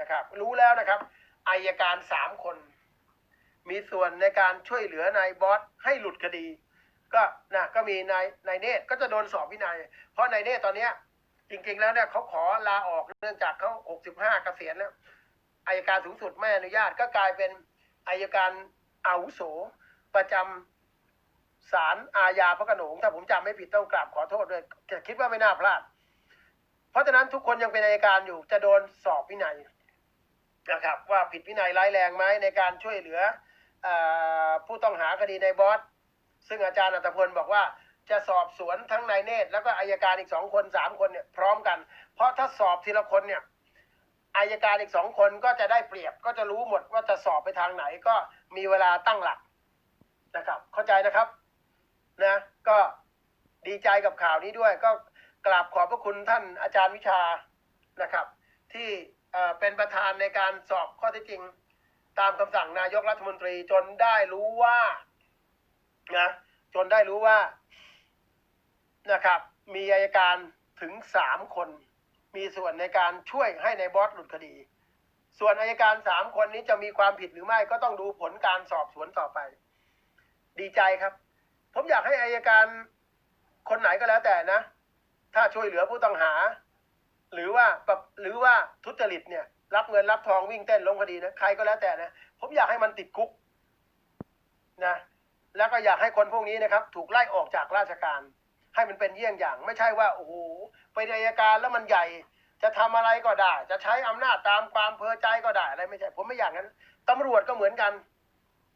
นะครับ รู้แล้วนะครับอายการสามคน มีส่วนในการช่วยเหลือนายบอสให้หลุดคดี ก็นะก็มีนายนายเนตก็จะโดนสอบวินัย เพราะนายเนตตอนเนี้ย จริงๆแล้วเนี่ยเขาขอลาออกเนื่องจากเขา65เกษียณแล้วอายการสูงสุดไม่อนุญาตก็กลายเป็นอายการอาวุโสประจำศาลอาญาพระโขนงถ้าผมจำไม่ผิดต้องกราบขอโทษด้วยแต่คิดว่าไม่น่าพลาด เพราะฉะนั้นทุกคนยังเป็นอายการอยู่จะโดนสอบวินัย นะครับว่าผิดวินัยร้ายแรงไหมในการช่วยเหลืออผู้ต้องหาคดีในบอส ซึ่งอาจารย์อัตพลบอกว่าจะสอบสวนทั้งนายเนตรแล้วก็อายการอีกสองคนสามคนเนี่ยพร้อมกัน เพราะถ้าสอบทีละคนเนี่ยอายการอีกสองคนก็จะได้เปรียบก็จะรู้หมดว่าจะสอบไปทางไหนก็มีเวลาตั้งหลักนะครับ เข้าใจนะครับนะก็ดีใจกับข่าวนี้ด้วย ก็กราบขอบพระคุณท่านอาจารย์วิชานะครับ ที่ เป็นประธานในการสอบข้อเท็จจริง ตามคำสั่งนายกรัฐมนตรีจนได้รู้ว่านะจนได้รู้ว่านะครับ มีอายการถึงสามคน มีส่วนในการช่วยให้ในายบอสหลุดคดี ส่วนอายการสามคนนี้จะมีความผิดหรือไม่ก็ต้องดูผลการสอบสวนต่อไป ดีใจครับ ผมอยากให้อายการคนไหนก็แล้วแต่นะ ถ้าช่วยเหลือผู้ต้องหา หรือว่าปรับหรือว่าทุจริตเนี่ย รับเงินรับทองวิ่งเต้นลงคดีนะใครก็แล้วแต่นะผมอยากให้มันติดคุกนะแล้วก็อยากให้คนพวกนี้นะครับ ถูกไล่ออกจากราชการ ให้มันเป็นเยี่ยงอย่าง ไม่ใช่ว่าโอ้โหไปนอัยการแล้วมันใหญ่ จะทำอะไรก็ได้ จะใช้อำนาจตามความเพอใจก็ได้อะไรไม่ใช่ ผมไม่อย่างนั้นตำรวจก็เหมือนกัน